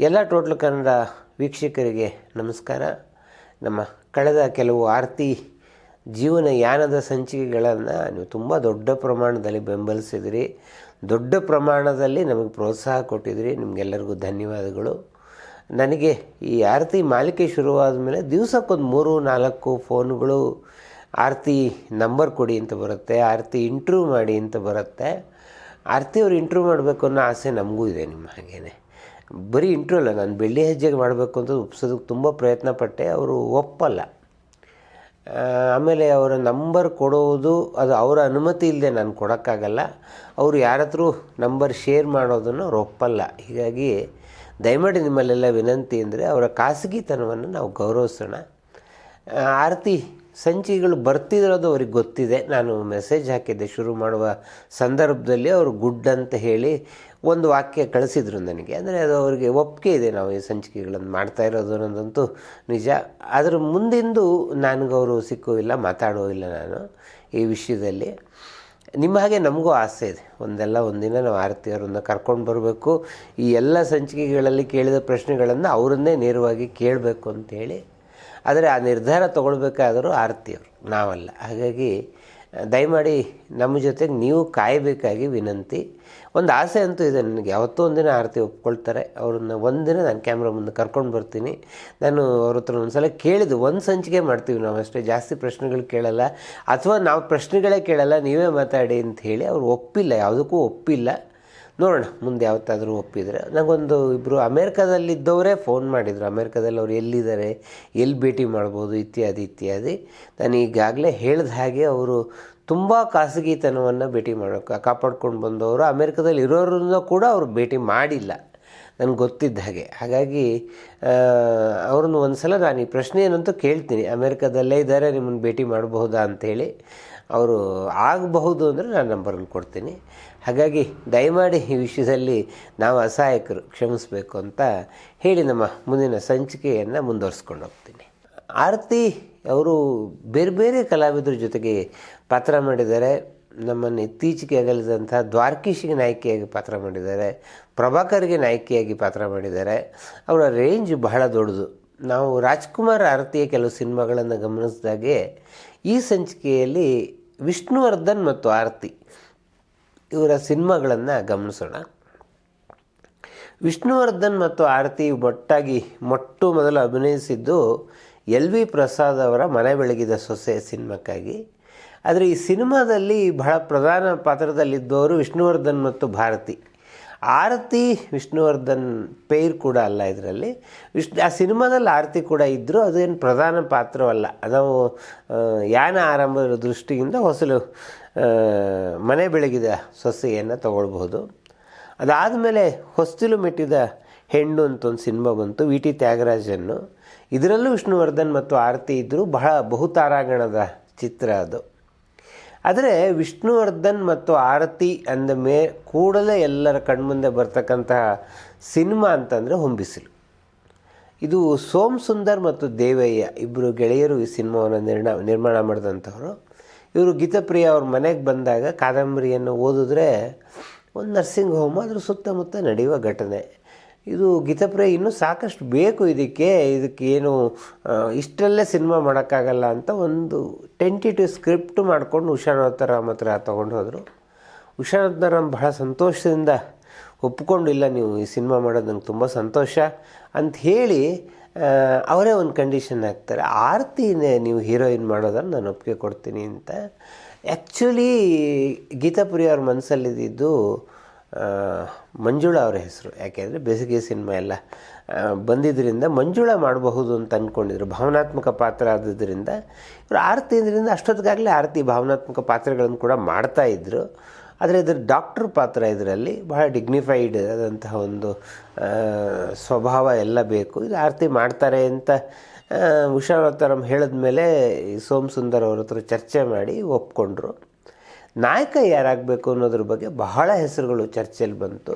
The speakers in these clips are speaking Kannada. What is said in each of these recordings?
ಎಲ್ಲ ಟೋಟ್ಲ್ ಕನ್ನಡ ವೀಕ್ಷಕರಿಗೆ ನಮಸ್ಕಾರ. ನಮ್ಮ ಕಳೆದ ಕೆಲವು ಆರ್ತಿ ಜೀವನ ಯಾನದ ಸಂಚಿಕೆಗಳನ್ನು ನೀವು ತುಂಬ ದೊಡ್ಡ ಪ್ರಮಾಣದಲ್ಲಿ ಬೆಂಬಲಿಸಿದಿರಿ. ದೊಡ್ಡ ಪ್ರಮಾಣದಲ್ಲಿ ನಮಗೆ ಪ್ರೋತ್ಸಾಹ ಕೊಟ್ಟಿದ್ರಿ. ನಿಮಗೆಲ್ಲರಿಗೂ ಧನ್ಯವಾದಗಳು. ನನಗೆ ಈ ಆರತಿ ಮಾಲಿಕೆ ಶುರುವಾದ ಮೇಲೆ ದಿವಸಕ್ಕೊಂದು ಮೂರು, ನಾಲ್ಕು ಫೋನ್ಗಳು ಆರತಿ ನಂಬರ್ ಕೊಡಿ ಅಂತ ಬರುತ್ತೆ, ಆರತಿ ಇಂಟ್ರ್ಯೂ ಮಾಡಿ ಅಂತ ಬರುತ್ತೆ. ಆರತಿ ಅವ್ರು ಇಂಟ್ರ್ಯೂ ಮಾಡಬೇಕು ಅನ್ನೋ ಆಸೆ ನಮಗೂ ಇದೆ ನಿಮ್ಮ ಹಾಗೇನೆ. ಬರೀ ಇಂಟ್ರೂ ಅಲ್ಲ, ನಾನು ಬೆಳ್ಳಿ ಹೆಜ್ಜೆಗೆ ಮಾಡಬೇಕು ಅಂತ ಒಪ್ಸೋದಕ್ಕೆ ತುಂಬ ಪ್ರಯತ್ನ ಪಟ್ಟೆ, ಅವರು ಒಪ್ಪಲ್ಲ. ಆಮೇಲೆ ಅವರ ನಂಬರ್ ಕೊಡೋದು, ಅದು ಅವರ ಅನುಮತಿ ಇಲ್ಲದೆ ನಾನು ಕೊಡೋಕ್ಕಾಗಲ್ಲ. ಅವರು ಯಾರತ್ರೂ ನಂಬರ್ ಶೇರ್ ಮಾಡೋದನ್ನು ಅವ್ರು ಒಪ್ಪಲ್ಲ. ಹೀಗಾಗಿ ದಯಮಾಡಿ ನಿಮ್ಮಲ್ಲೆಲ್ಲ ವಿನಂತಿ ಅಂದರೆ, ಅವರ ಖಾಸಗಿತನವನ್ನು ನಾವು ಗೌರವಿಸೋಣ. ಆರತಿ ಸಂಚಿಗಳು ಬರ್ತಿರೋದು ಅವ್ರಿಗೆ ಗೊತ್ತಿದೆ. ನಾನು ಮೆಸೇಜ್ ಹಾಕಿದ್ದೆ. ಶುರು ಮಾಡುವ ಸಂದರ್ಭದಲ್ಲಿ ಅವರು ಗುಡ್ ಅಂತ ಹೇಳಿ ಒಂದು ವಾಕ್ಯ ಕಳಿಸಿದ್ರು ನನಗೆ. ಅಂದರೆ ಅದು ಅವರಿಗೆ ಒಪ್ಪಿಗೆ ಇದೆ ನಾವು ಈ ಸಂಚಿಕೆಗಳನ್ನು ಮಾಡ್ತಾ ಇರೋದು ಅನ್ನೋದಂತೂ ನಿಜ. ಅದರ ಮುಂದಿಂದು ನನಗವರು ಸಿಕ್ಕುವಿಲ್ಲ ಮಾತಾಡೋವಿಲ್ಲ ನಾನು ಈ ವಿಷಯದಲ್ಲಿ. ನಿಮ್ಮ ಹಾಗೆ ನಮಗೂ ಆಸೆ ಇದೆ. ಒಂದೆಲ್ಲ ಒಂದಿನ ನಾವು ಆರತಿಯವರನ್ನು ಕರ್ಕೊಂಡು ಬರಬೇಕು. ಈ ಎಲ್ಲ ಸಂಚಿಕೆಗಳಲ್ಲಿ ಕೇಳಿದ ಪ್ರಶ್ನೆಗಳನ್ನು ಅವರನ್ನೇ ನೇರವಾಗಿ ಕೇಳಬೇಕು ಅಂತೇಳಿ ಆದರೆ ಆ ನಿರ್ಧಾರ ತೊಗೊಳ್ಬೇಕಾದರೂ ಆರತಿಯವರು ನಾವಲ್ಲ. ಹಾಗಾಗಿ, ದಯಮಾಡಿ ನಮ್ಮ ಜೊತೆಗೆ ನೀವು ಕಾಯಬೇಕಾಗಿ ವಿನಂತಿ. ಒಂದು ಆಸೆ ಅಂತೂ ಇದೆ ನನಗೆ. ಯಾವತ್ತೋ ಒಂದಿನ ಆರತಿ ಒಪ್ಕೊಳ್ತಾರೆ. ಅವ್ರನ್ನ ಒಂದಿನ ನಾನು ಕ್ಯಾಮ್ರಾ ಮುಂದೆ ಕರ್ಕೊಂಡು ಬರ್ತೀನಿ. ನಾನು ಅವ್ರ ಹತ್ರ ಒಂದು ಸಲ ಕೇಳಿದ್ದು, ಒಂದು ಸಂಚಿಕೆ ಮಾಡ್ತೀವಿ ನಾವು ಅಷ್ಟೇ. ಜಾಸ್ತಿ ಪ್ರಶ್ನೆಗಳು ಕೇಳಲ್ಲ. ಅಥವಾ ನಾವು ಪ್ರಶ್ನೆಗಳೇ ಕೇಳಲ್ಲ, ನೀವೇ ಮಾತಾಡಿ ಅಂತ ಹೇಳಿ ಅವ್ರು ಒಪ್ಪಿಲ್ಲ, ಯಾವುದಕ್ಕೂ ಒಪ್ಪಿಲ್ಲ. ನೋಡೋಣ, ಮುಂದೆ ಯಾವತ್ತಾದರೂ ಒಪ್ಪಿದರೆ. ನನಗೊಂದು ಇಬ್ಬರು ಅಮೇರಿಕಾದಲ್ಲಿದ್ದವರೇ ಫೋನ್ ಮಾಡಿದರು. ಅಮೇರಿಕಾದಲ್ಲಿ ಅವ್ರು ಎಲ್ಲಿದ್ದಾರೆ, ಎಲ್ಲಿ ಭೇಟಿ ಮಾಡ್ಬೋದು, ಇತ್ಯಾದಿ ಇತ್ಯಾದಿ. ನಾನು ಈಗಾಗಲೇ ಹೇಳಿದ ಹಾಗೆ ಅವರು ತುಂಬ ಖಾಸಗಿತನವನ್ನು ಭೇಟಿ ಮಾಡೋಕೆ, ಕಾಪಾಡ್ಕೊಂಡು ಬಂದವರು ಅಮೇರಿಕಾದಲ್ಲಿ ಇರೋರನ್ನ ಕೂಡ ಅವರು ಭೇಟಿ ಮಾಡಿಲ್ಲ. ನನಗೆ ಗೊತ್ತಿದ್ದ ಹಾಗೆ. ಹಾಗಾಗಿ ಅವ್ರನ್ನ ಒಂದು ಸಲ ನಾನು ಈ ಪ್ರಶ್ನೆ ಏನಂತೂ ಕೇಳ್ತೀನಿ. ಅಮೇರಿಕಾದಲ್ಲೇ ಇದ್ದಾರೆ, ನಿಮ್ಮನ್ನು ಭೇಟಿ ಮಾಡಬಹುದಾ ಅಂಥೇಳಿ ಅವರು ಆಗಬಹುದು ಅಂದರೆ ನಾನು ನಂಬರನ್ನು ಕೊಡ್ತೀನಿ. ಹಾಗಾಗಿ ದಯಮಾಡಿ ಈ ವಿಷಯದಲ್ಲಿ ನಾವು ಅಸಹಾಯಕರು ಕ್ಷಮಿಸಬೇಕು ಅಂತ ಹೇಳಿ ನಮ್ಮ ಮುಂದಿನ ಸಂಚಿಕೆಯನ್ನು ಮುಂದುವರಿಸ್ಕೊಂಡು ಹೋಗ್ತೀನಿ. ಆರತಿ ಅವರು ಬೇರೆ ಬೇರೆ ಕಲಾವಿದರ ಜೊತೆಗೆ ಪಾತ್ರ ಮಾಡಿದ್ದಾರೆ. ನಮ್ಮನ್ನು ಇತ್ತೀಚೆಗೆ ಅಗಲಿದಂಥ ದ್ವಾರಕೀಶಿಗೆ ನಾಯಕಿಯಾಗಿ ಪಾತ್ರ ಮಾಡಿದ್ದಾರೆ. ಪ್ರಭಾಕರ್ಗೆ ನಾಯಕಿಯಾಗಿ ಪಾತ್ರ ಮಾಡಿದ್ದಾರೆ. ಅವರ ರೇಂಜ್ ಬಹಳ ದೊಡ್ಡದು. ನಾವು ರಾಜ್ಕುಮಾರ್ ಆರತಿಯ ಕೆಲವು ಸಿನಿಮಾಗಳನ್ನು ಗಮನಿಸಿದಾಗೆ ಈ ಸಂಚಿಕೆಯಲ್ಲಿ ವಿಷ್ಣುವರ್ಧನ್ ಮತ್ತು ಆರತಿ ಇವರ ಸಿನಿಮಾಗಳನ್ನು ಗಮನಿಸೋಣ. ವಿಷ್ಣುವರ್ಧನ್ ಮತ್ತು ಆರತಿ ಒಟ್ಟಾಗಿ ಮೊಟ್ಟ ಮೊದಲು ಅಭಿನಯಿಸಿದ್ದು ಎಲ್ ವಿ ಪ್ರಸಾದ್ ಅವರ ಮನೆ ಬೆಳಗಿದ ಸೊಸೆ ಸಿನಿಮಾಕ್ಕಾಗಿ. ಆದರೆ ಈ ಸಿನಿಮಾದಲ್ಲಿ ಬಹಳ ಪ್ರಧಾನ ಪಾತ್ರದಲ್ಲಿದ್ದವರು ವಿಷ್ಣುವರ್ಧನ್ ಮತ್ತು ಭಾರತಿ. ಆರತಿ, ವಿಷ್ಣುವರ್ಧನ್ ಪೇರ್ ಕೂಡ ಅಲ್ಲ ಇದರಲ್ಲಿ. ವಿಷ್ಣು, ಆ ಸಿನಿಮಾದಲ್ಲಿ ಆರತಿ ಕೂಡ ಇದ್ದರೂ ಅದೇನು ಪ್ರಧಾನ ಪಾತ್ರವಲ್ಲ. ನಾವು ಯಾನ ಆರಂಭದ ದೃಷ್ಟಿಯಿಂದ ಹೊಸಲು ಮನೆ ಬೆಳಗಿದ ಸೊಸೆಯನ್ನು ತಗೊಳ್ಬಹುದು. ಅದಾದಮೇಲೆ ಹೊಸ್ತಿಲು ಮೆಟ್ಟಿದ ಹೆಣ್ಣು ಅಂತ ಒಂದು ಸಿನಿಮಾ ಬಂತು ವಿ ಟಿ ತ್ಯಾಗರಾಜನ್ನು. ಇದರಲ್ಲೂ ವಿಷ್ಣುವರ್ಧನ್ ಮತ್ತು ಆರತಿ ಇದ್ದರು ಬಹಳ ಬಹುತಾರಾಗಣದ ಚಿತ್ರ ಅದು. ಆದರೆ ವಿಷ್ಣುವರ್ಧನ್ ಮತ್ತು ಆರತಿ ಅಂದ ಮೇ, ಕೂಡಲೇ ಎಲ್ಲರ ಕಣ್ಮುಂದೆ ಬರ್ತಕ್ಕಂತಹ ಸಿನಿಮಾ ಅಂತಂದರೆ ಹೊಂಬಿಸಿಲು. ಇದು ಸೋಮ್ ಸುಂದರ್ ಮತ್ತು ದೇವಯ್ಯ ಇಬ್ಬರು ಗೆಳೆಯರು ಈ ಸಿನಿಮಾವನ್ನು ನಿರ್ಣ, ನಿರ್ಮಾಣ ಮಾಡಿದಂಥವ್ರು. ಇವರು ಗೀತಪ್ರಿಯ ಅವ್ರ ಮನೆಗೆ ಬಂದಾಗ ಕಾದಂಬರಿಯನ್ನು ಓದಿದ್ರೆ ಒಂದು ನರ್ಸಿಂಗ್ ಹೋಮ್ ಅದ್ರ ಸುತ್ತಮುತ್ತ ನಡೆಯುವ ಘಟನೆ. ಇದು ಗೀತಪ್ರಿಯ ಇನ್ನೂ ಸಾಕಷ್ಟು ಬೇಕು ಇದಕ್ಕೆ ಇದಕ್ಕೆ ಏನು ಇಷ್ಟರಲ್ಲೇ ಸಿನಿಮಾ ಮಾಡೋಕ್ಕಾಗಲ್ಲ ಅಂತ ಒಂದು ಟೆಂಟಿಟಿವ್ ಸ್ಕ್ರಿಪ್ಟ್ ಮಾಡ್ಕೊಂಡು ಉಷಾರಾಮ್ ಹತ್ರ ತೊಗೊಂಡು ಹೋದರು. ಉಷಾರಾಮ್ ಬಹಳ ಸಂತೋಷದಿಂದ ಒಪ್ಕೊಂಡಿಲ್ಲ ನೀವು ಈ ಸಿನಿಮಾ ಮಾಡೋದು, ನಂಗೆ ತುಂಬ ಸಂತೋಷ. ಅಂತ ಹೇಳಿ ಅವರೇ ಒಂದು ಕಂಡೀಷನ್ ಹಾಕ್ತಾರೆ. ಆರತಿನೇ ನೀವು ಹೀರೋಯಿನ್ ಮಾಡೋದನ್ನು ನಾನು ಒಪ್ಪಿಗೆ ಕೊಡ್ತೀನಿ ಅಂತ. ಆ್ಯಕ್ಚುಲಿ ಗೀತಾಪುರಿ ಅವ್ರ ಮನಸ್ಸಲ್ಲಿದ್ದು ಮಂಜುಳಾ ಅವರ ಹೆಸರು. ಯಾಕೆಂದರೆ ಬೇಸಿಗೆ ಸಿನಿಮಾ ಎಲ್ಲ ಬಂದಿದ್ದರಿಂದ ಮಂಜುಳಾ ಮಾಡಬಹುದು ಅಂತ ಅಂದ್ಕೊಂಡಿದ್ರು ಭಾವನಾತ್ಮಕ ಪಾತ್ರ ಆದ್ದರಿಂದ. ಇವರು ಆರತಿ ಇದರಿಂದ ಅಷ್ಟೊತ್ತಿಗಾಗಲೇ ಆರತಿ ಭಾವನಾತ್ಮಕ ಪಾತ್ರಗಳನ್ನು ಕೂಡ ಮಾಡ್ತಾಯಿದ್ರು ಆದರೆ ಇದ್ರ ಡಾಕ್ಟ್ರ್ ಪಾತ್ರ ಇದರಲ್ಲಿ ಬಹಳ ಡಿಗ್ನಿಫೈಡ್ ಆದಂತಹ ಒಂದು ಸ್ವಭಾವ ಎಲ್ಲ ಬೇಕು. ಇದು ಆರತಿ ಮಾಡ್ತಾರೆ ಅಂತ ಉಷಾವತಾರಂ ಹೇಳಿದ ಮೇಲೆ ಸೋಮ್ ಸುಂದರ್ ಅವ್ರ ಹತ್ರ ಚರ್ಚೆ ಮಾಡಿ ಒಪ್ಕೊಂಡ್ರು. ನಾಯಕ ಯಾರಾಗಬೇಕು ಅನ್ನೋದ್ರ ಬಗ್ಗೆ ಬಹಳ ಹೆಸರುಗಳು ಚರ್ಚೆಯಲ್ಲಿ ಬಂತು.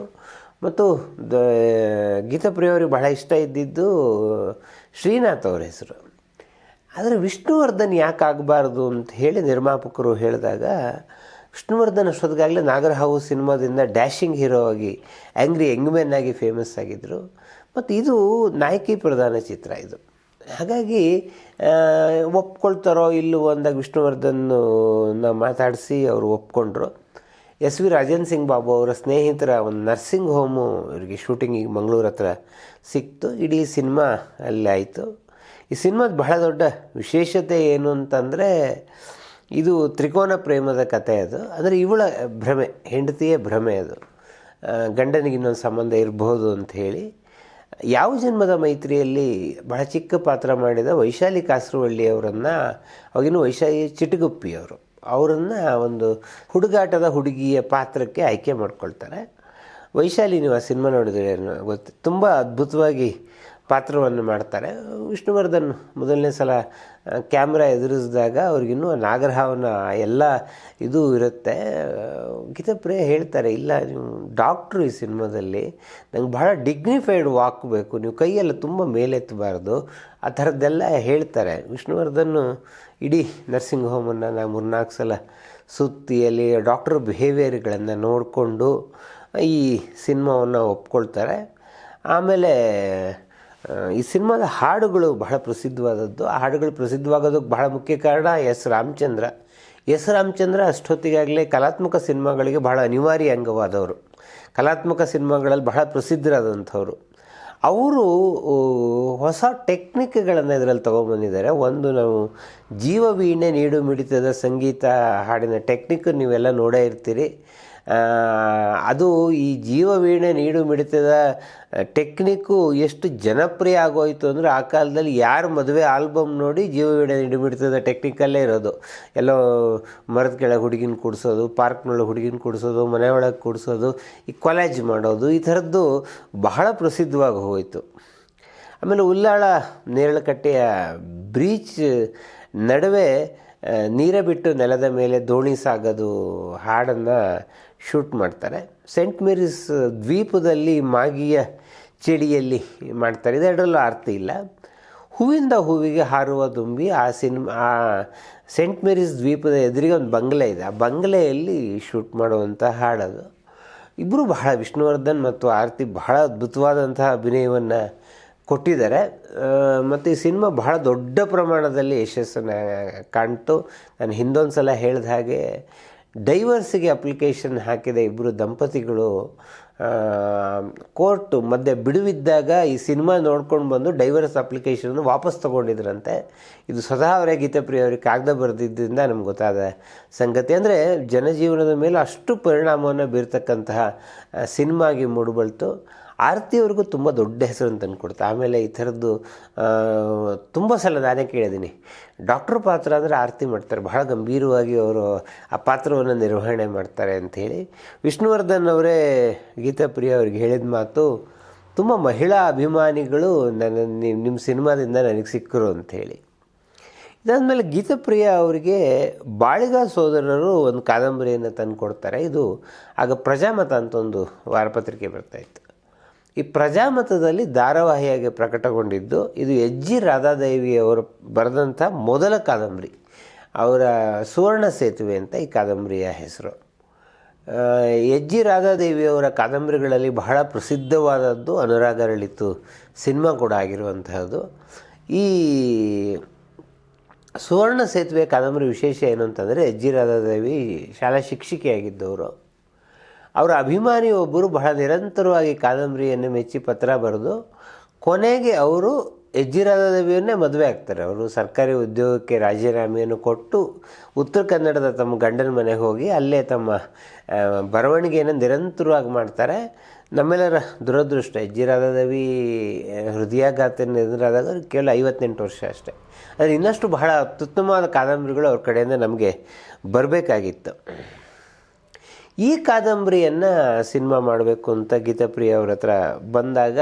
ಮತ್ತು ದ ಗೀತಾಪ್ರಿಯವ್ರಿಗೆ ಬಹಳ ಇಷ್ಟ ಇದ್ದಿದ್ದು ಶ್ರೀನಾಥ್ ಅವ್ರ ಹೆಸರು. ಆದರೆ ವಿಷ್ಣುವರ್ಧನ್ ಯಾಕೆ ಆಗಬಾರ್ದು ಅಂತ ಹೇಳಿ ನಿರ್ಮಾಪಕರು ಹೇಳಿದಾಗ ವಿಷ್ಣುವರ್ಧನ್ ಅಷ್ಟೊತ್ತಿಗಾಗಲೇ ನಾಗರಹಾವು ಸಿನಿಮಾದಿಂದ ಡ್ಯಾಶಿಂಗ್ ಹೀರೋ ಆಗಿ ಆ್ಯಂಗ್ರಿ ಯಂಗ್ಮೆನ್ ಆಗಿ ಫೇಮಸ್ ಆಗಿದ್ದರು ಮತ್ತು ಇದು ನಾಯಕಿ ಪ್ರಧಾನ ಚಿತ್ರ ಇದು. ಹಾಗಾಗಿ ಒಪ್ಕೊಳ್ತಾರೋ ಇಲ್ಲವೋ ಅಂದಾಗ ವಿಷ್ಣುವರ್ಧನ್ನ ಮಾತಾಡಿಸಿ ಅವರು ಒಪ್ಕೊಂಡ್ರು. ಎಸ್ ವಿ ರಾಜನ್ ಸಿಂಗ್ ಬಾಬು ಅವರ ಸ್ನೇಹಿತರ ಒಂದು ನರ್ಸಿಂಗ್ ಹೋಮು ಇವರಿಗೆ ಶೂಟಿಂಗಿಗೆ ಮಂಗಳೂರು ಹತ್ರ ಸಿಕ್ತು. ಇಡೀ ಸಿನಿಮಾ ಅಲ್ಲಿ ಆಯಿತು. ಈ ಸಿನಿಮಾದ ಬಹಳ ದೊಡ್ಡ ವಿಶೇಷತೆ ಏನು ಅಂತಂದರೆ ಇದು ತ್ರಿಕೋನ ಪ್ರೇಮದ ಕಥೆ ಅದು. ಅಂದರೆ ಇವಳ ಭ್ರಮೆ, ಹೆಂಡತಿಯೇ ಭ್ರಮೆ ಅದು. ಗಂಡನಿಗೆ ಇನ್ನೊಂದು ಸಂಬಂಧ ಇರಬಹುದು ಅಂತ ಹೇಳಿ. ಯಾವ ಜನ್ಮದ ಮೈತ್ರಿಯಲ್ಲಿ ಬಹಳ ಚಿಕ್ಕ ಪಾತ್ರ ಮಾಡಿದ ವೈಶಾಲಿ ಕಾಸರವಳ್ಳಿ ಅವರನ್ನು ಅವಾಗಿನ ವೈಶಾಲಿ ಚಿಟಗುಪ್ಪಿ ಅವರು ಅವರನ್ನು ಒಂದು ಹುಡುಗಾಟದ ಹುಡುಗಿಯ ಪಾತ್ರಕ್ಕೆ ಆಯ್ಕೆ ಮಾಡ್ಕೊಳ್ತಾರೆ. ವೈಶಾಲಿ ನೀವು ಆ ಸಿನಿಮಾ ನೋಡಿದ್ರೆ ಗೊತ್ತು, ತುಂಬ ಅದ್ಭುತವಾಗಿ ಪಾತ್ರವನ್ನು ಮಾಡ್ತಾರೆ. ವಿಷ್ಣುವರ್ಧನ್ ಮೊದಲನೇ ಸಲ ಕ್ಯಾಮ್ರಾ ಎದುರಿಸಿದಾಗ ಅವ್ರಿಗಿನ್ನೂ ನಾಗರಹಾವನ ಎಲ್ಲ ಇದು ಇರುತ್ತೆ. ಗೀತಪ್ರಿಯ ಹೇಳ್ತಾರೆ, ಇಲ್ಲ, ನೀವು ಡಾಕ್ಟ್ರು ಈ ಸಿನಿಮಾದಲ್ಲಿ, ನಂಗೆ ಭಾಳ ಡಿಗ್ನಿಫೈಡ್ ವಾಕ್ ಬೇಕು, ನೀವು ಕೈಯೆಲ್ಲ ತುಂಬ ಮೇಲೆತ್ತಬಾರ್ದು, ಆ ಥರದ್ದೆಲ್ಲ ಹೇಳ್ತಾರೆ. ವಿಷ್ಣುವರ್ಧನ್ ಇಡೀ ನರ್ಸಿಂಗ್ ಹೋಮನ್ನು ನಾನು ಮೂರ್ನಾಲ್ಕು ಸಲ ಸುತ್ತಿ ಅಲ್ಲಿ ಡಾಕ್ಟರ್ ಬಿಹೇವಿಯರ್ಗಳನ್ನು ನೋಡಿಕೊಂಡು ಈ ಸಿನಿಮಾವನ್ನು ಒಪ್ಕೊಳ್ತಾರೆ. ಆಮೇಲೆ ಈ ಸಿನಿಮಾದ ಹಾಡುಗಳು ಬಹಳ ಪ್ರಸಿದ್ಧವಾದದ್ದು. ಆ ಹಾಡುಗಳು ಪ್ರಸಿದ್ಧವಾಗೋದಕ್ಕೆ ಬಹಳ ಮುಖ್ಯ ಕಾರಣ ಎಸ್ ರಾಮಚಂದ್ರ. ಎಸ್ ರಾಮಚಂದ್ರ ಅಷ್ಟೊತ್ತಿಗಾಗಲೇ ಕಲಾತ್ಮಕ ಸಿನಿಮಾಗಳಿಗೆ ಬಹಳ ಅನಿವಾರ್ಯ ಅಂಗವಾದವರು. ಕಲಾತ್ಮಕ ಸಿನಿಮಾಗಳಲ್ಲಿ ಬಹಳ ಪ್ರಸಿದ್ಧರಾದಂಥವ್ರು. ಅವರು ಹೊಸ ಟೆಕ್ನಿಕ್ಗಳನ್ನು ಇದರಲ್ಲಿ ತೊಗೊಂಬಂದಿದ್ದಾರೆ. ಒಂದು ನಾವು ಜೀವವೀಣೆ ನೀಡು ಮಿಡಿತದ ಸಂಗೀತ ಹಾಡಿನ ಟೆಕ್ನಿಕ್ ನೀವೆಲ್ಲ ನೋಡೇ ಇರ್ತೀರಿ. ಅದು ಈ ಜೀವವೀಣೆ ನೀಡು ಮಿಡಿತದ ಟೆಕ್ನಿಕ್ಕು ಎಷ್ಟು ಜನಪ್ರಿಯ ಆಗೋಯಿತು ಅಂದರೆ ಆ ಕಾಲದಲ್ಲಿ ಯಾರು ಮದುವೆ ಆಲ್ಬಮ್ ನೋಡಿ ಜೀವವೀಣೆ ನೀಡು ಮಿಡಿತದ ಟೆಕ್ನಿಕಲ್ಲೇ ಇರೋದು. ಎಲ್ಲೋ ಮರದ ಕೆಳಗೆ ಹುಡುಗಿನ ಕೂಡಿಸೋದು ಪಾರ್ಕ್ನೊಳಗೆ ಹುಡುಗಿನ ಕೂಡಿಸೋದು, ಮನೆ ಒಳಗೆ ಕೂಡಿಸೋದು, ಈ ಕಾಲೇಜ್ ಮಾಡೋದು, ಈ ಥರದ್ದು ಬಹಳ ಪ್ರಸಿದ್ಧವಾಗಿ ಹೋಯಿತು. ಆಮೇಲೆ ಉಲ್ಲಾಳ ನೇರಳಕಟ್ಟೆಯ ಬ್ರೀಚ್ ನಡುವೆ ನೀರ ಬಿಟ್ಟು ನೆಲದ ಮೇಲೆ ದೋಣಿ ಸಾಗೋದು ಹಾಡನ್ನು ಶೂಟ್ ಮಾಡ್ತಾರೆ. ಸೆಂಟ್ ಮೇರಿಸ್ ದ್ವೀಪದಲ್ಲಿ ಮಾಗಿಯ ಚಳಿಯಲ್ಲಿ ಮಾಡ್ತಾರೆ. ಇದೆರಡರಲ್ಲೂ ಅರ್ಥ ಇಲ್ಲ. ಹೂವಿಂದ ಹೂವಿಗೆ ಹಾರುವ ದುಂಬಿ ಆ ಸಿನಿಮಾ, ಆ ಸೆಂಟ್ ಮೇರಿಸ್ ದ್ವೀಪದ ಎದುರಿಗೆ ಒಂದು ಬಂಗಲೆ ಇದೆ. ಆ ಬಂಗಲೆಯಲ್ಲಿ ಶೂಟ್ ಮಾಡುವಂಥ ಹಾಡದು. ಇಬ್ಬರು ಬಹಳ ವಿಷ್ಣುವರ್ಧನ್ ಮತ್ತು ಆರತಿ ಬಹಳ ಅದ್ಭುತವಾದಂತಹ ಅಭಿನಯವನ್ನು ಕೊಟ್ಟಿದ್ದಾರೆ. ಮತ್ತು ಈ ಸಿನಿಮಾ ಬಹಳ ದೊಡ್ಡ ಪ್ರಮಾಣದಲ್ಲಿ ಯಶಸ್ಸನ್ನು ಕಾಣ್ತು. ನಾನು ಹಿಂದೊಂದು ಸಲ ಹೇಳಿದ ಹಾಗೆ ಡೈವರ್ಸಿಗೆ ಅಪ್ಲಿಕೇಶನ್ ಹಾಕಿದ ಇಬ್ಬರು ದಂಪತಿಗಳು ಕೋರ್ಟು ಮಧ್ಯೆ ಬಿಡುವಿದ್ದಾಗ ಈ ಸಿನಿಮಾ ನೋಡ್ಕೊಂಡು ಬಂದು ಡೈವರ್ಸ್ ಅಪ್ಲಿಕೇಶನ್ ವಾಪಸ್ ತೊಗೊಂಡಿದ್ರಂತೆ. ಇದು ಸ್ವತಃ ಅವರೇ ಗೀತಾಪ್ರಿಯ ಅವರಿಗೆ ಕಾಗದ ಬರೆದಿದ್ದರಿಂದ ನಮ್ಗೆ ಗೊತ್ತಾದ ಸಂಗತಿ. ಅಂದರೆ ಜನಜೀವನದ ಮೇಲೆ ಅಷ್ಟು ಪರಿಣಾಮವನ್ನು ಬೀರ್ತಕ್ಕಂತಹ ಸಿನಿಮಾಗಿ ಮೂಡಿಬಳ್ತು. ಆರತಿಯವ್ರಿಗೂ ತುಂಬ ದೊಡ್ಡ ಹೆಸರು ಅಂತ ಅಂದ್ಕೊಡ್ತಾ ಆಮೇಲೆ ಈ ಥರದ್ದು ತುಂಬ ಸಲ ನಾನೇ ಕೇಳಿದ್ದೀನಿ. ಡಾಕ್ಟ್ರ್ ಪಾತ್ರ ಅಂದರೆ ಆರತಿ ಮಾಡ್ತಾರೆ. ಬಹಳ ಗಂಭೀರವಾಗಿ ಅವರು ಆ ಪಾತ್ರವನ್ನು ನಿರ್ವಹಣೆ ಮಾಡ್ತಾರೆ ಅಂಥೇಳಿ ವಿಷ್ಣುವರ್ಧನ್ ಅವರೇ ಗೀತಾಪ್ರಿಯ ಅವ್ರಿಗೆ ಹೇಳಿದ ಮಾತು ತುಂಬ ಮಹಿಳಾ ಅಭಿಮಾನಿಗಳು ನನ್ನ ನಿಮ್ಮ ಸಿನಿಮಾದಿಂದ ನನಗೆ ಸಿಕ್ಕರು ಅಂಥೇಳಿ ಇದಾದಮೇಲೆ ಗೀತಪ್ರಿಯ ಅವರಿಗೆ ಬಾಳಿಗ ಸೋದರರು ಒಂದು ಕಾದಂಬರಿಯನ್ನು ತಂದು ಕೊಡ್ತಾರೆ ಇದು ಆಗ ಪ್ರಜಾಮತ ಅಂತ ಒಂದು ವಾರಪತ್ರಿಕೆ ಬರ್ತಾಯಿತ್ತು ಈ ಪ್ರಜಾಮತದಲ್ಲಿ ಧಾರಾವಾಹಿಯಾಗಿ ಪ್ರಕಟಗೊಂಡಿದ್ದು ಇದು ಎಚ್ ಜಿ ರಾಧಾದೇವಿ ಅವರು ಬರೆದಂಥ ಮೊದಲ ಕಾದಂಬರಿ. ಅವರ ಸುವರ್ಣ ಸೇತುವೆ ಅಂತ ಈ ಕಾದಂಬರಿಯ ಹೆಸರು. ಎಜ್ಜಿ ರಾಧಾದೇವಿಯವರ ಕಾದಂಬರಿಗಳಲ್ಲಿ ಬಹಳ ಪ್ರಸಿದ್ಧವಾದದ್ದು ಅನುರಾಗರಳಿತು ಸಿನಿಮಾ ಕೂಡ ಆಗಿರುವಂತಹದ್ದು. ಈ ಸುವರ್ಣ ಸೇತುವೆ ಕಾದಂಬರಿ ವಿಶೇಷ ಏನು ಅಂತಂದರೆ ಎಚ್ ಜಿ ರಾಧಾದೇವಿ ಶಾಲಾ ಶಿಕ್ಷಕಿಯಾಗಿದ್ದವರು. ಅವರ ಅಭಿಮಾನಿ ಒಬ್ಬರು ಬಹಳ ನಿರಂತರವಾಗಿ ಕಾದಂಬರಿಯನ್ನು ಮೆಚ್ಚಿ ಪತ್ರ ಬರೆದು, ಕೊನೆಗೆ ಅವರು ಹೆಜ್ಜಿರಾದ ದೇವಿಯನ್ನೇ ಮದುವೆ ಆಗ್ತಾರೆ. ಅವರು ಸರ್ಕಾರಿ ಉದ್ಯೋಗಕ್ಕೆ ರಾಜೀನಾಮೆಯನ್ನು ಕೊಟ್ಟು ಉತ್ತರ ಕನ್ನಡದ ತಮ್ಮ ಗಂಡನ ಮನೆಗೆ ಹೋಗಿ ಅಲ್ಲೇ ತಮ್ಮ ಬರವಣಿಗೆಯನ್ನು ನಿರಂತರವಾಗಿ ಮಾಡ್ತಾರೆ. ನಮ್ಮೆಲ್ಲರ ದುರದೃಷ್ಟ ಯಜ್ಜಿರಾಧ ದೇವಿ ಹೃದಯಾಘಾತನ ಎದುರಾದಾಗ ಕೇವಲ ಐವತ್ತೆಂಟು ವರ್ಷ ಅಷ್ಟೇ. ಆದರೆ ಇನ್ನಷ್ಟು ಬಹಳ ಅತ್ಯುತ್ತಮವಾದ ಕಾದಂಬರಿಗಳು ಅವ್ರ ಕಡೆಯಿಂದ ನಮಗೆ ಬರಬೇಕಾಗಿತ್ತು. ಈ ಕಾದಂಬರಿಯನ್ನು ಸಿನಿಮಾ ಮಾಡಬೇಕು ಅಂತ ಗೀತಾಪ್ರಿಯ ಅವ್ರ ಹತ್ರ ಬಂದಾಗ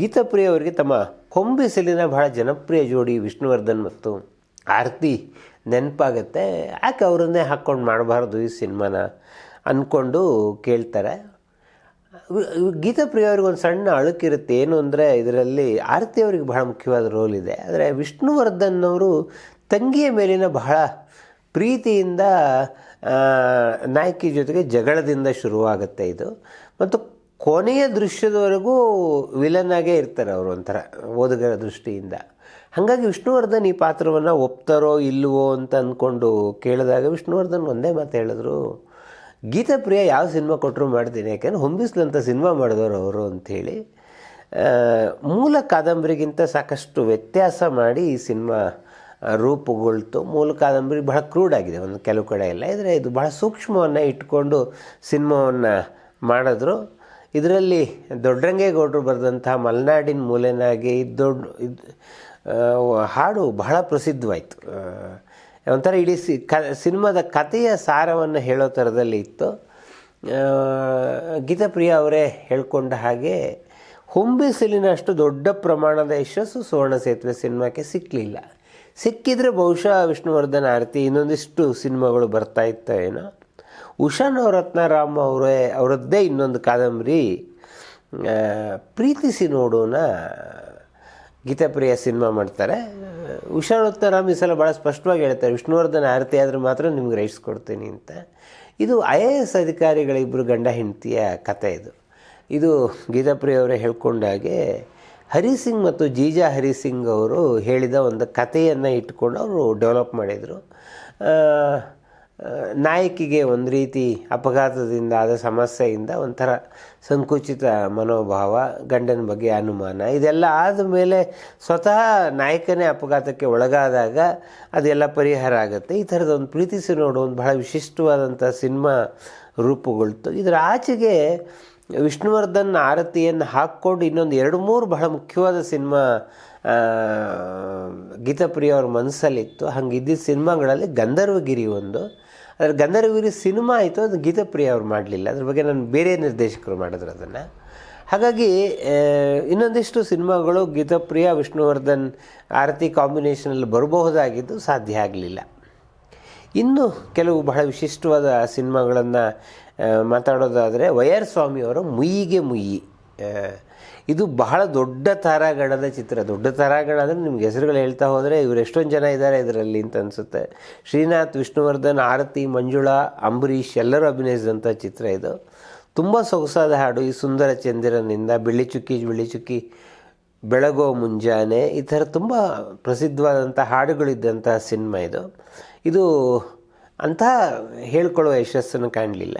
ಗೀತಾಪ್ರಿಯ ಅವರಿಗೆ ತಮ್ಮ ಕೊಂಬಿಸಲಿನ ಬಹಳ ಜನಪ್ರಿಯ ಜೋಡಿ ವಿಷ್ಣುವರ್ಧನ್ ಮತ್ತು ಆರತಿ ನೆನಪಾಗತ್ತೆ. ಯಾಕೆ ಅವರನ್ನೇ ಹಾಕ್ಕೊಂಡು ಮಾಡಬಾರ್ದು ಈ ಸಿನಿಮಾನ ಅಂದ್ಕೊಂಡು ಕೇಳ್ತಾರೆ. ಗೀತಾಪ್ರಿಯ ಅವ್ರಿಗೆ ಒಂದು ಸಣ್ಣ ಅಳುಕಿರುತ್ತೆ. ಏನು ಅಂದರೆ ಇದರಲ್ಲಿ ಆರತಿ ಅವರಿಗೆ ಬಹಳ ಮುಖ್ಯವಾದ ರೋಲ್ ಇದೆ. ಆದರೆ ವಿಷ್ಣುವರ್ಧನ್ ಅವರು ತಂಗಿಯ ಮೇಲಿನ ಬಹಳ ಪ್ರೀತಿಯಿಂದ ನಾಯಕಿ ಜೊತೆಗೆ ಜಗಳದಿಂದ ಶುರುವಾಗುತ್ತೆ ಇದು. ಮತ್ತು ಕೊನೆಯ ದೃಶ್ಯದವರೆಗೂ ವಿಲನ್ ಇರ್ತಾರೆ ಅವರು ಒಂಥರ, ಓದುಗರ ದೃಷ್ಟಿಯಿಂದ. ಹಾಗಾಗಿ ವಿಷ್ಣುವರ್ಧನ್ ಈ ಪಾತ್ರವನ್ನು ಒಪ್ತಾರೋ ಇಲ್ಲವೋ ಅಂತ ಅಂದ್ಕೊಂಡು ಕೇಳಿದಾಗ ವಿಷ್ಣುವರ್ಧನ್ ಒಂದೇ ಮಾತು ಹೇಳಿದ್ರು ಗೀತಾಪ್ರಿಯ ಯಾವ ಸಿನಿಮಾ ಕೊಟ್ಟರು ಮಾಡ್ತೀನಿ, ಯಾಕೆಂದ್ರೆ ಹೊಂಬಿಸ್ಲಂತ ಸಿನಿಮಾ ಮಾಡಿದವರು ಅವರು ಅಂಥೇಳಿ ಮೂಲ ಕಾದಂಬರಿಗಿಂತ ಸಾಕಷ್ಟು ವ್ಯತ್ಯಾಸ ಮಾಡಿ ಈ ಸಿನಿಮಾ ರೂಪುಗೊಳ್ತು, ಮೂಲ ಕಾದಂಬರಿ ಬಹಳ ಕ್ರೂಡ್ ಆಗಿದೆ ಒಂದು ಕೆಲವು ಕಡೆ ಎಲ್ಲ. ಇದ್ರೆ ಇದು ಬಹಳ ಸೂಕ್ಷ್ಮವನ್ನು ಇಟ್ಕೊಂಡು ಸಿನಿಮಾವನ್ನು ಮಾಡಿದ್ರು. ಇದರಲ್ಲಿ ದೊಡ್ಡರಂಗೇಗೌಡರು ಬರೆದಂತಹ ಮಲೆನಾಡಿನ ಮೂಲೆನಾಗಿ ಇದ್ದೊಡ್ಡ ಇದು ಹಾಡು ಬಹಳ ಪ್ರಸಿದ್ಧವಾಯಿತು. ಒಂಥರ ಇಡೀ ಸಿ, ಕ, ಸಿನಿಮಾದ ಕಥೆಯ ಸಾರವನ್ನು ಹೇಳೋ ಥರದಲ್ಲಿ ಇತ್ತು. ಗೀತಾಪ್ರಿಯ ಅವರೇ ಹೇಳ್ಕೊಂಡ ಹಾಗೆ ಹುಂಬಿಸಿಲಿನಷ್ಟು ದೊಡ್ಡ ಪ್ರಮಾಣದ ಯಶಸ್ಸು ಸುವರ್ಣ ಸೇತುವೆ ಸಿನಿಮಾಕ್ಕೆ ಸಿಕ್ಕಲಿಲ್ಲ ಸಿಕ್ಕಿದ್ರೆ ಬಹುಶಃ ವಿಷ್ಣುವರ್ಧನ್ ಆರತಿ, ಇನ್ನೊಂದಿಷ್ಟು ಸಿನಿಮಾಗಳು ಬರ್ತಾ ಇತ್ತೇನೋ ಉಷಾ ನವರತ್ನರಾಮ್ ಅವರೇ ಅವರದ್ದೇ ಇನ್ನೊಂದು ಕಾದಂಬರಿ ಪ್ರೀತಿಸಿ ನೋಡೋಣ, ಗೀತಾಪ್ರಿಯ ಸಿನಿಮಾ ಮಾಡ್ತಾರೆ. ಉಷಾ ರತ್ನರಾಮ್ ಈ ಸಲ ಭಾಳ ಸ್ಪಷ್ಟವಾಗಿ ಹೇಳ್ತಾರೆ, ವಿಷ್ಣುವರ್ಧನ್ ಆರತಿ ಆದರೆ ಮಾತ್ರ ನಿಮ್ಗೆ ರೈಟ್ಸ್ ಕೊಡ್ತೀನಿ ಅಂತ. ಇದು ಐ ಎ ಎಸ್ ಅಧಿಕಾರಿಗಳಿಬ್ಬರು ಗಂಡ ಹೆಂಡತಿಯ ಕತೆ ಇದು. ಇದು ಗೀತಾಪ್ರಿಯವರೇ ಹೇಳ್ಕೊಂಡಾಗೆ ಹರಿಸಿಂಗ್ ಮತ್ತು ಜೀಜಾ ಹರಿಸಿಂಗ್ ಅವರು ಹೇಳಿದ ಒಂದು ಕಥೆಯನ್ನು ಇಟ್ಕೊಂಡು ಅವರು ಡೆವಲಪ್ ಮಾಡಿದರು. ನಾಯಕಿಗೆ ಒಂದು ರೀತಿ ಅಪಘಾತದಿಂದ ಆದ ಸಮಸ್ಯೆಯಿಂದ ಒಂಥರ ಸಂಕುಚಿತ ಮನೋಭಾವ, ಗಂಡನ ಬಗ್ಗೆ ಅನುಮಾನ, ಇದೆಲ್ಲ ಆದಮೇಲೆ ಸ್ವತಃ ನಾಯಕನೇ ಅಪಘಾತಕ್ಕೆ ಒಳಗಾದಾಗ ಅದೆಲ್ಲ ಪರಿಹಾರ ಆಗುತ್ತೆ. ಈ ಥರದ ಒಂದು ಪ್ರೀತಿಸಿ ನೋಡು, ಒಂದು ಬಹಳ ವಿಶಿಷ್ಟವಾದಂಥ ಸಿನಿಮಾ ರೂಪುಗೊಳ್ತು. ಇದರ ಆಚೆಗೆ ವಿಷ್ಣುವರ್ಧನ್ ಆರತಿಯನ್ನು ಹಾಕ್ಕೊಂಡು ಇನ್ನೊಂದು ಎರಡು ಮೂರು ಬಹಳ ಮುಖ್ಯವಾದ ಸಿನಿಮಾ ಗೀತಪ್ರಿಯ ಅವ್ರ ಮನಸ್ಸಲ್ಲಿತ್ತು ಹಂಗೆ ಇದ್ದಿದ್ದ ಸಿನಿಮಾಗಳಲ್ಲಿ ಗಂಧರ್ವಗಿರಿ ಒಂದು. ಅದರ ಗಂಧರ್ವಗಿರಿ ಸಿನಿಮಾ ಆಯಿತು, ಅದು ಗೀತಾಪ್ರಿಯ ಅವ್ರು ಮಾಡಲಿಲ್ಲ. ಅದ್ರ ಬಗ್ಗೆ ನಾನು ಬೇರೆ ನಿರ್ದೇಶಕರು ಮಾಡಿದ್ರು ಅದನ್ನು. ಹಾಗಾಗಿ ಇನ್ನೊಂದಿಷ್ಟು ಸಿನಿಮಾಗಳು ಗೀತಾಪ್ರಿಯ, ವಿಷ್ಣುವರ್ಧನ್ ಆರತಿ ಕಾಂಬಿನೇಷನಲ್ಲಿ ಬರಬಹುದಾಗಿದ್ದು ಸಾಧ್ಯ ಆಗಲಿಲ್ಲ. ಇನ್ನು ಕೆಲವು ಬಹಳ ವಿಶಿಷ್ಟವಾದ ಸಿನಿಮಾಗಳನ್ನು ಮಾತಾಡೋದಾದರೆ ವೈಯರ್ ಸ್ವಾಮಿಯವರ ಮುಯಿಗೆ ಮುಯ್ಯಿ. ಆ, ಇದು ಬಹಳ ದೊಡ್ಡ ತಾರಾಗಣದ ಚಿತ್ರ. ದೊಡ್ಡ ತಾರಾಗಣ ಅಂದರೆ ನಿಮ್ಗೆ ಹೆಸರುಗಳು ಹೇಳ್ತಾ ಹೋದರೆ ಇವರು ಎಷ್ಟೊಂದು ಜನ ಇದ್ದಾರೆ ಇದರಲ್ಲಿ ಅಂತ ಅನಿಸುತ್ತೆ. ಶ್ರೀನಾಥ್ ವಿಷ್ಣುವರ್ಧನ್ ಆರತಿ ಮಂಜುಳಾ ಅಂಬರೀಷ್ ಎಲ್ಲರೂ ಅಭಿನಯಿಸಿದಂಥ ಚಿತ್ರ ಇದು. ತುಂಬ ಸೊಗಸಾದ ಹಾಡು. ಈ ಸುಂದರ ಚಂದಿರನಿಂದ ಬೆಳ್ಳಿ ಚುಕ್ಕಿ ಬೆಳ್ಳಿ ಚುಕ್ಕಿ ಬೆಳಗೋ ಮುಂಜಾನೆ ಈ ಥರ ತುಂಬ ಪ್ರಸಿದ್ಧವಾದಂಥ ಹಾಡುಗಳಿದ್ದಂಥ ಸಿನಿಮಾ ಇದು. ಇದು ಅಂತಹ ಹೇಳ್ಕೊಳ್ಳುವ ಯಶಸ್ಸನ್ನು ಕಾಣಲಿಲ್ಲ.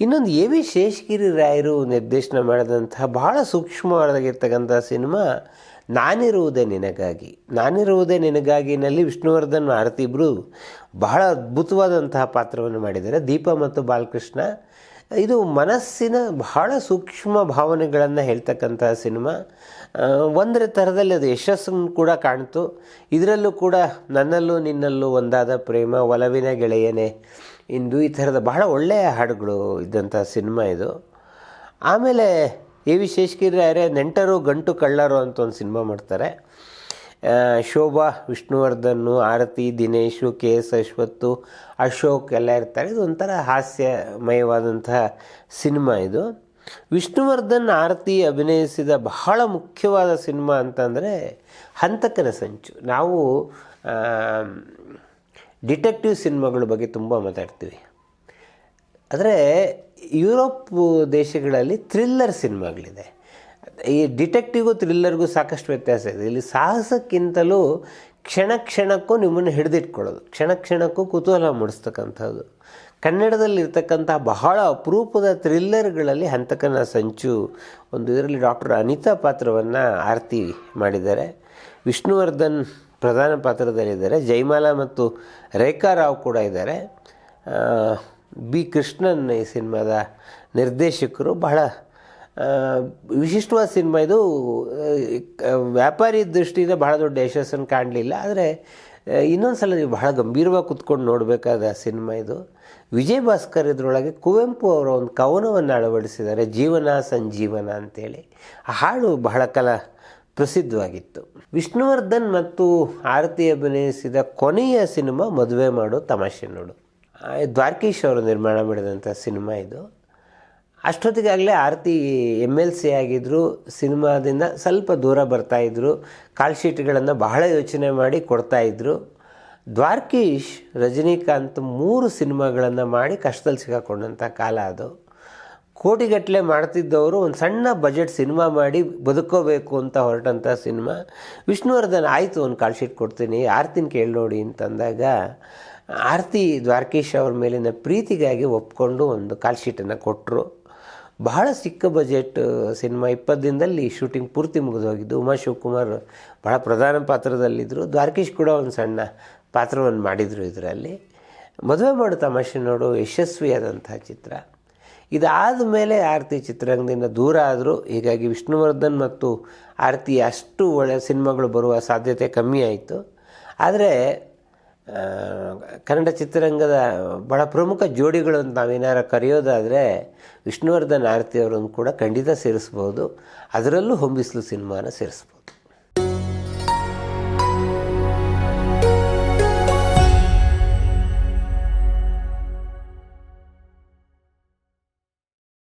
ಇನ್ನೊಂದು ಎ ವಿ ಶೇಷಗಿರಿ ರಾಯರು ನಿರ್ದೇಶನ ಮಾಡಿದಂತಹ ಬಹಳ ಸೂಕ್ಷ್ಮವಾಗಿರ್ತಕ್ಕಂಥ ಸಿನಿಮಾ ನಾನಿರುವುದೇ ನಿನಗಾಗಿ. ನಾನಿರುವುದೇ ನಿನಗಾಗಿನಲ್ಲಿ ವಿಷ್ಣುವರ್ಧನ್ ಆರತಿ ಇಬ್ಬರು ಬಹಳ ಅದ್ಭುತವಾದಂತಹ ಪಾತ್ರವನ್ನು ಮಾಡಿದ್ದಾರೆ. ದೀಪ ಮತ್ತು ಬಾಲಕೃಷ್ಣ. ಇದು ಮನಸ್ಸಿನ ಬಹಳ ಸೂಕ್ಷ್ಮ ಭಾವನೆಗಳನ್ನು ಹೇಳ್ತಕ್ಕಂತಹ ಸಿನಿಮಾ. ಒಂದರ ಥರದಲ್ಲಿ ಅದು ಯಶಸ್ಸನ್ನು ಕೂಡ ಕಾಣ್ತು. ಇದರಲ್ಲೂ ಕೂಡ ನನ್ನಲ್ಲೂ ನಿನ್ನಲ್ಲೂ ಒಂದಾದ ಪ್ರೇಮ. ಒಲವಿನ ಗೆಳೆಯನೇ. ಇಂದು ಈ ಥರದ ಬಹಳ ಒಳ್ಳೆಯ ಹಾಡುಗಳು ಇದ್ದಂಥ ಸಿನಿಮಾ ಇದು. ಆಮೇಲೆ ಎ ವಿ ಶೇಷಗಿರಿ ರಾಯರೇ ನೆಂಟರು ಗಂಟು ಕಳ್ಳರು ಅಂತ ಒಂದು ಸಿನಿಮಾ ಮಾಡ್ತಾರೆ. ಶೋಭಾ ವಿಷ್ಣುವರ್ಧನ್ನು ಆರತಿ, ದಿನೇಶು, ಕೆ ಎಸ್ ಅಶ್ವತ್ತು ಅಶೋಕ್ ಎಲ್ಲ ಇರ್ತಾರೆ. ಇದು ಒಂಥರ ಹಾಸ್ಯಮಯವಾದಂತಹ ಸಿನಿಮಾ ಇದು. ವಿಷ್ಣುವರ್ಧನ್, ಆರತಿ ಅಭಿನಯಿಸಿದ ಬಹಳ ಮುಖ್ಯವಾದ ಸಿನಿಮಾ ಅಂತಂದರೆ ಹಂತಕನ ಸಂಚು. ನಾವು ಡಿಟೆಕ್ಟಿವ್ ಸಿನಿಮಾಗಳ ಬಗ್ಗೆ ತುಂಬ ಮಾತಾಡ್ತೀವಿ. ಆದರೆ ಯುರೋಪ್ ದೇಶಗಳಲ್ಲಿ ಥ್ರಿಲ್ಲರ್ ಸಿನಿಮಾಗಳಿದೆ. ಈ ಡಿಟೆಕ್ಟಿವ್ಗೂ ಥ್ರಿಲ್ಲರ್ಗೂ ಸಾಕಷ್ಟು ವ್ಯತ್ಯಾಸ ಇದೆ. ಇಲ್ಲಿ ಸಾಹಸಕ್ಕಿಂತಲೂ ಕ್ಷಣ ಕ್ಷಣಕ್ಕೂ ನಿಮ್ಮನ್ನು ಹಿಡಿದಿಟ್ಕೊಳ್ಳೋದು. ಕ್ಷಣ ಕ್ಷಣಕ್ಕೂ ಕುತೂಹಲ ಮೂಡಿಸ್ತಕ್ಕಂಥದ್ದು. ಕನ್ನಡದಲ್ಲಿರ್ತಕ್ಕಂಥ ಬಹಳ ಅಪರೂಪದ ಥ್ರಿಲ್ಲರ್ಗಳಲ್ಲಿ ಹಂತಕನ ಸಂಚು ಒಂದು ಇದರಲ್ಲಿ ಡಾಕ್ಟರ್ ಅನಿತಾ ಪಾತ್ರವನ್ನು ಆರತಿ ಮಾಡಿದ್ದಾರೆ. ವಿಷ್ಣುವರ್ಧನ್ ಪ್ರಧಾನ ಪಾತ್ರದಲ್ಲಿದ್ದಾರೆ. ಜೈಮಾಲಾ ಮತ್ತು ರೇಖಾ ರಾವ್ ಕೂಡ ಇದ್ದಾರೆ. ಬಿ ಕೃಷ್ಣನ್ ಈ ಸಿನಿಮಾದ ನಿರ್ದೇಶಕರು ಬಹಳ ವಿಶಿಷ್ಟವಾದ ಸಿನಿಮಾ ಇದು. ವ್ಯಾಪಾರಿ ದೃಷ್ಟಿಯಿಂದ ಬಹಳ ದೊಡ್ಡ ಯಶಸ್ಸನ್ನು ಕಾಣಲಿಲ್ಲ. ಆದರೆ ಇನ್ನೊಂದು ಸಲ ನೀವು ಬಹಳ ಗಂಭೀರವಾಗಿ ಕುತ್ಕೊಂಡು ನೋಡಬೇಕಾದ ಸಿನಿಮಾ ಇದು. ವಿಜಯ್ ಭಾಸ್ಕರ್ ಇದರೊಳಗೆ ಕುವೆಂಪು ಅವರ ಒಂದು ಕವನವನ್ನು ಅಳವಡಿಸಿದ್ದಾರೆ. ಜೀವನ ಸಂಜೀವನ ಅಂತೇಳಿ. ಆ ಹಾಡು ಬಹಳ ಕಾಲ ಪ್ರಸಿದ್ಧವಾಗಿತ್ತು. ವಿಷ್ಣುವರ್ಧನ್ ಮತ್ತು ಆರತಿ ಅಭಿನಯಿಸಿದ ಕೊನೆಯ ಸಿನಿಮಾ ಮದುವೆ ಮಾಡೋ ತಮಾಷೆ ನೋಡು. ದ್ವಾರಕೀಶ್ ಅವರು ನಿರ್ಮಾಣ ಮಾಡಿದಂಥ ಸಿನಿಮಾ ಇದು. ಅಷ್ಟೊತ್ತಿಗಾಗಲೇ ಆರತಿ ಎಂ ಎಲ್ ಸಿ ಆಗಿದ್ದರು ಸಿನಿಮಾದಿಂದ ಸ್ವಲ್ಪ ದೂರ ಬರ್ತಾಯಿದ್ರು ಕಾಲ್ ಶೀಟ್ಗಳನ್ನು ಬಹಳ ಯೋಚನೆ ಮಾಡಿ ಕೊಡ್ತಾಯಿದ್ರು ದ್ವಾರಕೀಶ್, ರಜನಿಕಾಂತ್ ಮೂರು ಸಿನಿಮಾಗಳನ್ನು ಮಾಡಿ ಕಷ್ಟದಲ್ಲಿ ಸಿಗಾಕೊಂಡಂಥ ಕಾಲ ಅದು. ಕೋಟಿಗಟ್ಟಲೆ ಮಾಡ್ತಿದ್ದವರು ಒಂದು ಸಣ್ಣ ಬಜೆಟ್ ಸಿನಿಮಾ ಮಾಡಿ ಬದುಕೋಬೇಕು ಅಂತ ಹೊರಟಂಥ ಸಿನಿಮಾ ವಿಷ್ಣುವರ್ಧನ್, ಆಯಿತು, ಒಂದು ಕಾಲ್ ಶೀಟ್ ಕೊಡ್ತೀನಿ, ಆರ್ತಿನ ಕೇಳಿ ನೋಡಿ ಅಂತಂದಾಗ, ಆರತಿ ದ್ವಾರಕೀಶ್ ಅವ್ರ ಮೇಲಿನ ಪ್ರೀತಿಗಾಗಿ ಒಪ್ಕೊಂಡು ಒಂದು ಕಾಲ್ ಶೀಟನ್ನು ಕೊಟ್ಟರು ಬಹಳ ಚಿಕ್ಕ ಬಜೆಟ್ ಸಿನಿಮಾ ಇಪ್ಪತ್ತು ದಿನದಲ್ಲಿ ಶೂಟಿಂಗ್ ಪೂರ್ತಿ ಮುಗಿದೋಗಿದ್ದು. ಉಮಾ ಶಿವಕುಮಾರ್ ಬಹಳ ಪ್ರಧಾನ ಪಾತ್ರದಲ್ಲಿದ್ದರು ದ್ವಾರಕೀಶ್ ಕೂಡ ಒಂದು ಸಣ್ಣ ಪಾತ್ರವನ್ನು ಮಾಡಿದರು ಇದರಲ್ಲಿ. ಮದುವೆ ಮಾಡು ತಮಾಷೆ ನೋಡು ಯಶಸ್ವಿಯಾದಂಥ ಚಿತ್ರ. ಇದಾದ ಮೇಲೆ ಆರತಿ ಚಿತ್ರರಂಗದಿಂದ ದೂರ ಆದರೂ ಹೀಗಾಗಿ ವಿಷ್ಣುವರ್ಧನ್ ಮತ್ತು ಆರತಿ ಅಷ್ಟು ಒಳ್ಳೆಯ ಸಿನಿಮಾಗಳು ಬರುವ ಸಾಧ್ಯತೆ ಕಮ್ಮಿ ಆಯಿತು. ಆದರೆ ಕನ್ನಡ ಚಿತ್ರರಂಗದ ಬಹಳ ಪ್ರಮುಖ ಜೋಡಿಗಳು ಅಂತ ನಾವೇನಾರು ಕರೆಯೋದಾದರೆ ವಿಷ್ಣುವರ್ಧನ್, ಆರತಿ ಅವರನ್ನು ಕೂಡ ಖಂಡಿತ ಸೇರಿಸ್ಬೋದು. ಅದರಲ್ಲೂ ಹೊಂಬಿಸ್ಲು ಸಿನಿಮಾನ ಸೇರಿಸ್ಬೋದು.